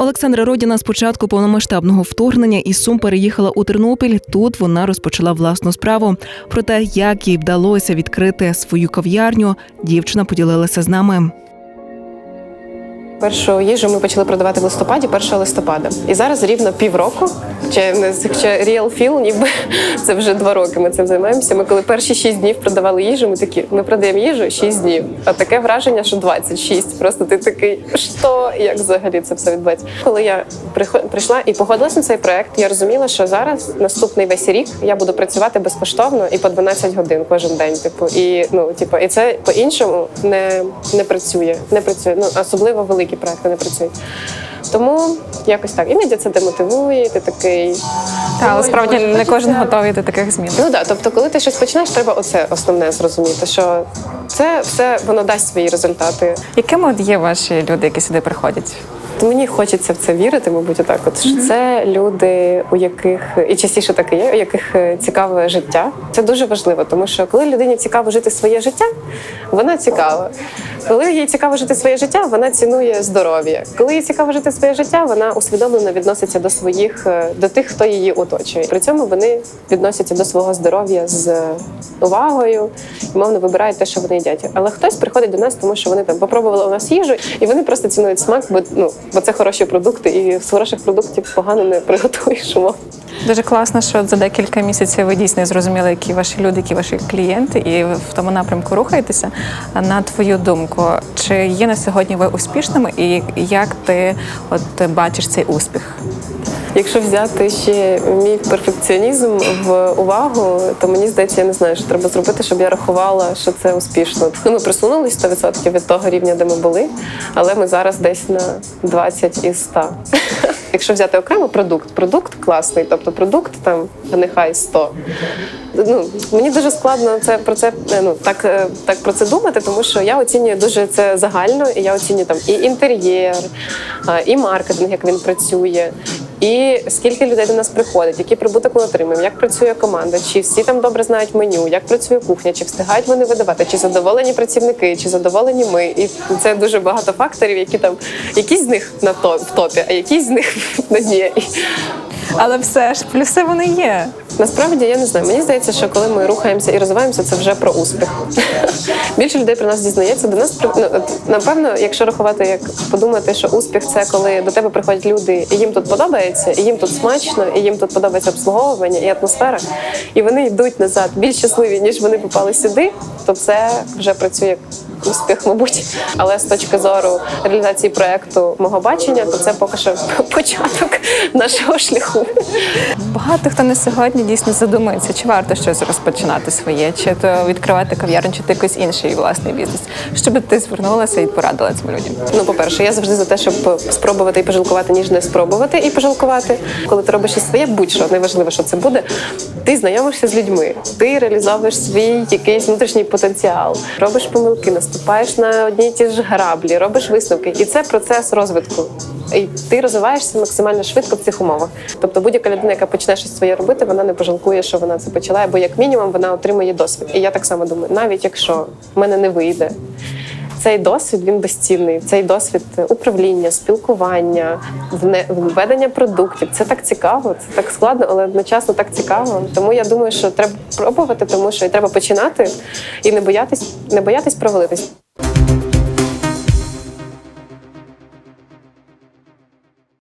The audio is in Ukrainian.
Олександра Родіна з початку повномасштабного вторгнення із Сум переїхала у Тернопіль. Тут вона розпочала власну справу. Про те, як їй вдалося відкрити свою кав'ярню, дівчина поділилася з нами. Першу їжу ми почали продавати в листопаді, 1 листопада. І зараз рівно півроку, чи ще Real Feel, ніби це вже два роки. Ми цим займаємося. Ми коли перші шість днів продавали їжу, ми такі, ми продаємо їжу шість днів. А таке враження, що 26. Просто ти такий, що як взагалі це все відбувається. Коли я прийшла і погодилася на цей проект, я розуміла, що зараз наступний весь рік я буду працювати безкоштовно і по 12 годин кожен день. Типу, і ну, типу, і це по-іншому не, не працює. Не працює. Ну особливо великі проекти не працюють. Тому якось так. Іноді це демотивує, і ти такий. Та, але справді не хочеться». кожен готовий до таких змін. Ну так, тобто, коли ти щось починаєш, треба оце основне зрозуміти, що це все воно дасть свої результати. Якими от є ваші люди, які сюди приходять? Мені хочеться в це вірити, мабуть, отак. От що це люди, у яких і частіше так і є, у яких е, цікаве життя. Це дуже важливо, тому що коли людині цікаво жити своє життя, вона цікава. Коли їй цікаво жити своє життя, вона цінує здоров'я. Коли їй цікаво жити своє життя, вона усвідомлено відноситься до своїх е, до тих, хто її оточує. При цьому вони відносяться до свого здоров'я з увагою і мовно вибирають те, що вони їдять. Але хтось приходить до нас, тому що вони там попробували у нас їжу, і вони просто цінують смак, бо ну бо це хороші продукти, і з хороших продуктів погано не приготуєш. Дуже класно, що за декілька місяців ви дійсно зрозуміли, які ваші люди, які ваші клієнти, і в тому напрямку рухаєтеся. На твою думку, чи є на сьогодні ви успішними, і як ти от бачиш цей успіх? Якщо взяти ще мій перфекціонізм в увагу, то мені здається, я не знаю, що треба зробити, щоб я рахувала, що це успішно. Ну, ми просунулись 100% від того рівня, де ми були, але ми зараз десь на 20 із 100. Якщо взяти окремо продукт, продукт класний, тобто продукт там нехай 100. Ну мені дуже складно це про це е, ну так, е, так про це думати, тому що я оцінюю дуже це загально, і я оцінюю там і інтер'єр, і маркетинг, як він працює. І скільки людей до нас приходить, який прибуток ми отримуємо, як працює команда, чи всі там добре знають меню, як працює кухня, чи встигають вони видавати, чи задоволені працівники, чи задоволені ми. І це дуже багато факторів, які там якісь з них на топ в топі, а якісь з них на дні. Але все ж плюси вони є. Насправді я не знаю. Мені здається, що коли ми рухаємося і розвиваємося, це вже про успіх. Більше людей про нас дізнається. До нас ну, напевно, якщо рахувати, як подумати, що успіх це коли до тебе приходять люди, і їм тут подобається, і їм тут смачно, і їм тут подобається обслуговування і атмосфера, і вони йдуть назад більш щасливі, ніж вони попали сюди, то це вже працює як успіх, мабуть. Але з точки зору реалізації проекту мого бачення, то це поки що початок нашого шляху. Багато хто на сьогодні дійсно задумується, чи варто щось розпочинати своє, чи то відкривати кав'ярню, чи то якийсь інший власний бізнес. Що би ти звернулася і порадила цим людям? Ну, по-перше, я завжди за те, щоб спробувати і пожалкувати, ніж не спробувати і пожалкувати. Коли ти робиш щось своє, будь-що неважливо, що це буде. Ти знайомишся з людьми, ти реалізовуєш свій якийсь внутрішній потенціал, робиш помилки, наступаєш на одні і ті ж граблі, робиш висновки, і це процес розвитку. І ти розвиваєшся максимально швидко в цих умовах. Тобто будь-яка людина, яка почне щось своє робити, вона не пожалкує, що вона це почала, бо як мінімум вона отримує досвід. І я так само думаю, навіть якщо в мене не вийде. Цей досвід він безцінний. Цей досвід управління, спілкування, введення продуктів. Це так цікаво, це так складно, але одночасно так цікаво. Тому я думаю, що треба пробувати, тому що і треба починати і не боятись, не боятись провалитись.